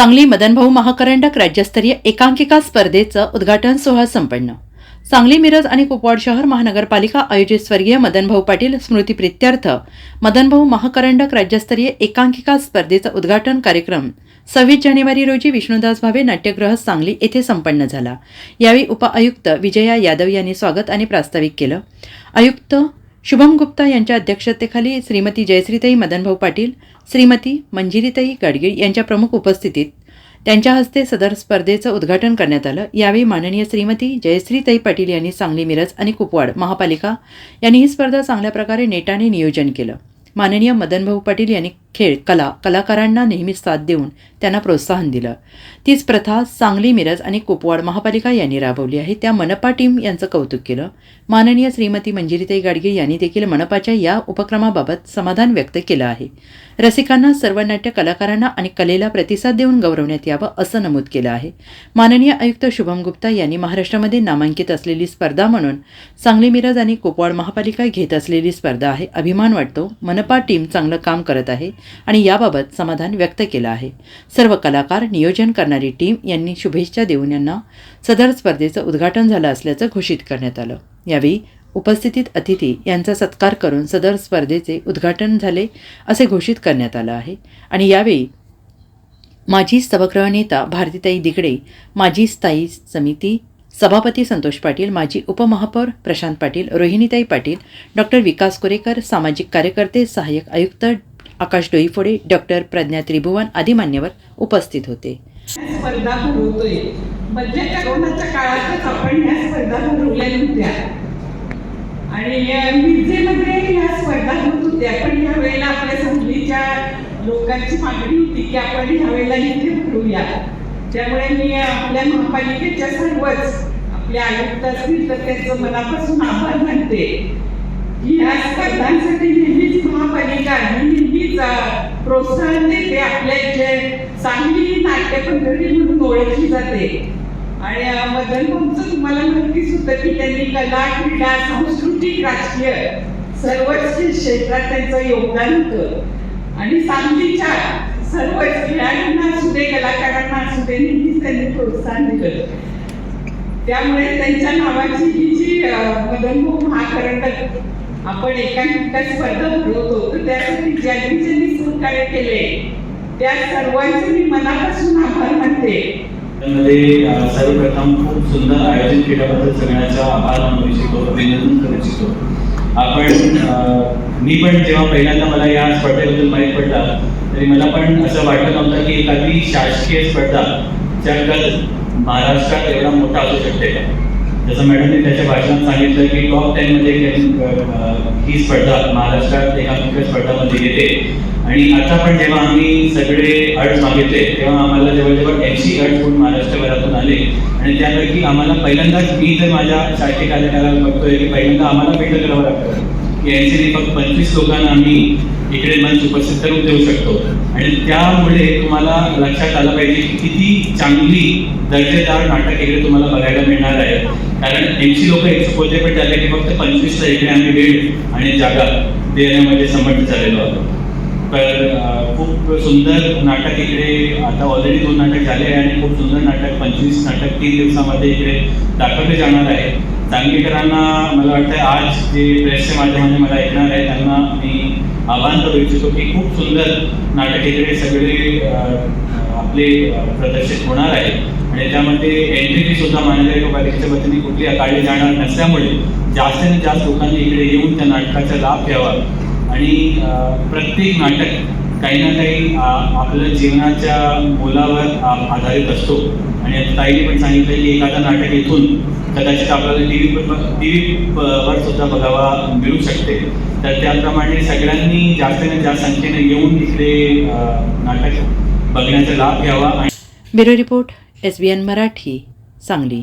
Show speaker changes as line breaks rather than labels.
सांगली मदनभाऊ महाकरंडक राज्यस्तरीय एकांकिका स्पर्धेचं उद्घाटन सोहळा संपन्न. सांगली मिरज आणि कुपवाड शहर महानगरपालिका आयोजित स्वर्गीय मदनभाऊ पाटील स्मृती प्रित्यर्थ मदनभाऊ महाकरंडक राज्यस्तरीय एकांकिका स्पर्धेचा उद्घाटन कार्यक्रम सव्वीस जानेवारी रोजी विष्णुदास भावे नाट्यगृह सांगली येथे संपन्न झाला. यावेळी उपआयुक्त विजया यादव यांनी स्वागत आणि प्रास्ताविक केलं. आयुक्त शुभम गुप्ता यांच्या अध्यक्षतेखाली श्रीमती जयश्रीताई मदनभाऊ पाटील श्रीमती मंजिरीताई गाडगीळ यांच्या प्रमुख उपस्थितीत त्यांच्या हस्ते सदर स्पर्धेचं उद्घाटन करण्यात आलं. यावेळी माननीय श्रीमती जयश्रीताई पाटील यांनी सांगली मिरज आणि कुपवाड महापालिका यांनी ही स्पर्धा चांगल्या प्रकारे नेटाने नियोजन केलं. माननीय मदनभाऊ पाटील यांनी खेळ कला कलाकारांना नेहमी साथ देऊन त्यांना प्रोत्साहन दिलं. तीच प्रथा सांगली मिरज आणि कुपवाड महापालिका यांनी राबवली आहे. त्या मनपा टीम यांचं कौतुक केलं. माननीय श्रीमती मंजिरीताई गाडगे यांनी देखील मनपाच्या या उपक्रमाबाबत समाधान व्यक्त केलं आहे. रसिकांना सर्व नाट्य कलाकारांना आणि कलेला प्रतिसाद देऊन गौरवण्यात यावं असं नमूद केलं आहे. माननीय आयुक्त शुभम गुप्ता यांनी महाराष्ट्रामध्ये नामांकित असलेली स्पर्धा म्हणून सांगली मिरज आणि कुपवाड महापालिका घेत असलेली स्पर्धा आहे. अभिमान वाटतो. मनपा टीम चांगलं काम करत आहे आणि याबाबत समाधान व्यक्त केलं आहे. सर्व कलाकार नियोजन करणारी टीम यांनी शुभेच्छा देऊन यांना सदर स्पर्धेचं उद्घाटन झालं असल्याचं घोषित करण्यात आलं. यावेळी उपस्थितीत अतिथी यांचा सत्कार करून सदर स्पर्धेचे उद्घाटन झाले असे घोषित करण्यात आलं आहे. आणि यावेळी माजी सभागृह नेता भारतीताई दिगडे माजी स्थायी समिती सभापती संतोष पाटील माजी उपमहापौर प्रशांत पाटील रोहिणीताई पाटील डॉक्टर विकास कोरेकर सामाजिक कार्यकर्ते सहाय्यक आयुक्त आकाश डोईफोडे डॉक्टर प्रज्ञा त्रिभुवन आदी मान्यवर उपस्थित होते.
स्पर्धा भरवतोय. मधल्या करोनाच्या काळातच आपण ह्या स्पर्धा भरवल्या नव्हत्या आणि मिरजेमध्ये ह्या स्पर्धा होत होत्या. पण ह्या वेळेला आपल्या सांगलीच्या लोकांची मागणी होती की आपण ह्या वेळेला इथे भरूया. त्यामुळे मी आपल्या महापालिकेच्या सर्वच आपले आयुक्त असतील तर त्यांचं मनापासून आभार मानते. या स्पर्धांसाठी नेहमीच महापालिका ही नेहमीच प्रोत्साहन देते आपल्या इथे चांगली नाट्यपंढरी म्हणून ओळखली जाते. आणि मदन भाऊंचं तुम्हाला माहितीच होतं की त्यांनी कला क्रीडा सांस्कृतिक राजकीय सर्वच क्षेत्रात त्यांचं योगदान होतं. आणि सांगलीच्या सर्वच खेळाडूंना असू दे कलाकारांना असू दे नेहमीच त्यांनी प्रोत्साहन दिलं. त्यामुळे त्यांच्या नावाची ही जी अ, मदन भाऊ आपण एकांकिका स्पर्धा भरवतो तर त्यासाठी ज्यांनी ज्यांनी सहकार्य केले त्या सर्वांचे मी मनापासून आभार मानते.
मध्ये सर्वप्रथम खूप सुंदर आयोजन केल्याबद्दल सगळ्यांचा आभार मानू इच्छितो अभिनंदन करू इच्छितो आपण मी पण जेव्हा पहिल्यांदा मला या स्पर्धेबद्दल माहीत पडला तरी मला पण असं वाटत नव्हतं की एखादी शासकीय स्पर्धा जगात महाराष्ट्रात एवढा मोठा असू शकते. का जसं मॅडमने त्याच्या भाषणात सांगितलं की टॉप टेनमध्ये ही स्पर्धा महाराष्ट्रात एकांकिका स्पर्धामध्ये येते. आणि आता पण जेव्हा आम्ही सगळे अर्ज मागितले तेव्हा आम्हाला जवळजवळ ऐंशी अर्ज कोण महाराष्ट्रभरातून आले. आणि त्यापैकी आम्हाला पहिल्यांदाच मी तर माझ्या शाखे कार्यकाला बघतोय की पहिल्यांदा आम्हाला भेट करावं लागतं. की ऐंशी फक्त पंचवीस लोकांना आम्ही इकडे मंच उपस्थित करून देऊ शकतो. आणि त्यामुळे तुम्हाला लक्षात आलं पाहिजे की किती चांगली दर्जेदार नाटक इकडे तुम्हाला बघायला मिळणार आहे. कारण ऐंशी लोक एक्सपोजर पण झाले की फक्त पंचवीसला इकडे आम्ही वेळ आणि जागा. देण्यामध्ये समर्थ झालेलो आहोत तर खूप सुंदर नाटक इकडे आता ऑलरेडी दोन नाटक झाले आहे आणि खूप सुंदर नाटक पंचवीस नाटक तीन दिवसामध्ये इकडे दाखवले जाणार आहे. सांगलीकरांना मला वाटतं आज जे प्रेसच्या माध्यमाने मला ऐकणार आहे त्यांना मी आवाहन करू इच्छितो की खूप सुंदर नाटक इकडे सगळे आपले प्रदर्शित होणार आहे. आणि त्यामध्ये एंट्री फी सुद्धा महानगरपालिकेच्या वतीने कुठली आकारली जाणार नसल्यामुळे जास्तीत जास्त लोकांनी इकडे येऊन त्या नाटकाचा लाभ घ्यावा. आणि प्रत्येक नाटक काही ना काही आपल्या जीवनाच्या मोलावर आधारित असतो. आणि ताईने पण सांगितलं की एखादा नाटक इथून कदाचित आपल्याला टी व्ही टी व्ही वर सुद्धा बघावा मिळू शकते. तर त्याप्रमाणे सगळ्यांनी जास्तीत जास्त संख्येने येऊन तिथले नाटक बघण्याचा लाभ घ्यावा आणि
bureau report S B N Marathi Sangli.